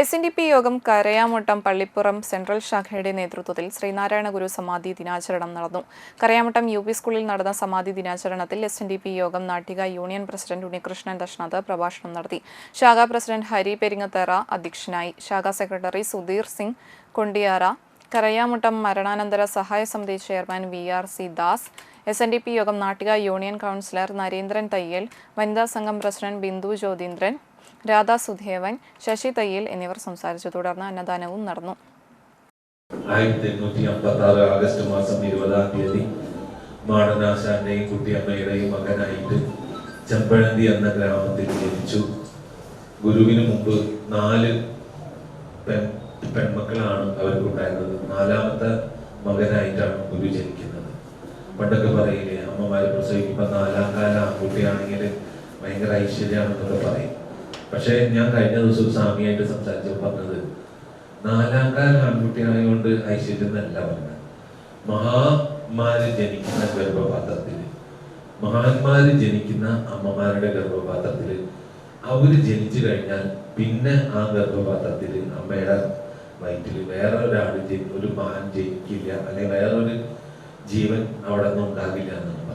S N D P യോഗം Karayamuttam Pallippuram central ശാഖയുടെ നേതൃത്വത്തിൽ ശ്രീനാരായണ ഗുരു സമാധി ദിനാചരണം നടന്നു. കരയാമുട്ടം യു പി സ്കൂളിൽ നടന്ന സമാധി ദിനാചരണത്തിൽ എസ് എൻ ഡി പി യോഗം നാട്ടിക യൂണിയൻ പ്രസിഡന്റ് ഉണ്ണികൃഷ്ണൻ ദശനാഥ് പ്രഭാഷണം നടത്തി. ശാഖാ പ്രസിഡന്റ് ഹരി പെരിങ്ങത്തറ അധ്യക്ഷനായി. ശാഖാ സെക്രട്ടറി സുധീർ സിംഗ് കൊണ്ടിയാറ കരയാമുട്ടം മരണാനന്തര സഹായ സമിതി chairman V R C Das S N D P യോഗം നാട്ടിക യൂണിയൻ കൗൺസിലർ നരേന്ദ്രൻ തയ്യൽ വനിതാ സംഘം പ്രസിഡന്റ് ബിന്ദു ജ്യോതീന്ദ്രൻ രാധാ സുധേവൻ ശശി തയ്യൽ എന്നിവർ സംസാരിച്ചു. തുടർന്ന് അന്നദാനവും നടന്നു. ആയിരത്തി എണ്ണൂറ്റി അമ്പത്തി ആറ് ആഗസ്റ്റ് മാസം ഇരുപതാം തീയതി ചെമ്പഴന്തി എന്ന ഗ്രാമത്തിൽ ജനിച്ചു. ഗുരുവിന് മുമ്പ് നാല് പെൺമക്കളാണ് അവർക്കുണ്ടായിരുന്നത്. നാലാമത്തെ മകനായിട്ടാണ് ഗുരു ജനിക്കുന്നത്. പണ്ടൊക്കെ പറയില്ലേ അമ്മമാര് പ്രസവിക്കുമ്പോൾ നാലാം കാല ആൺകുട്ടിയാണെങ്കിൽ ഭയങ്കര ഐശ്വര്യമാണെന്നൊക്കെ പറയും. പക്ഷേ ഞാൻ കഴിഞ്ഞ ദിവസം സ്വാമിയായിട്ട് സംസാരിച്ചപ്പോൾ പറഞ്ഞത് നാലാം കാല ആൺകുട്ടിയായതുകൊണ്ട് ഐശ്വര്യം എന്നല്ല പറഞ്ഞത്. മഹാന്മാര് ജനിക്കുന്ന ഗർഭപാത്രത്തിൽ മഹാന്മാര് ജനിക്കുന്ന അമ്മമാരുടെ ഗർഭപാത്രത്തിൽ അവർ ജനിച്ചു കഴിഞ്ഞാൽ പിന്നെ ആ ഗർഭപാത്രത്തിൽ അമ്മയുടെ വയറ്റിൽ വേറെ ഒരാൾ ഒരു മാൻ ജയിക്കില്ല അല്ലെങ്കിൽ വേറൊരു ജീവൻ അവിടെ നിന്ന് ഉണ്ടാകില്ല എന്നുള്ളത്.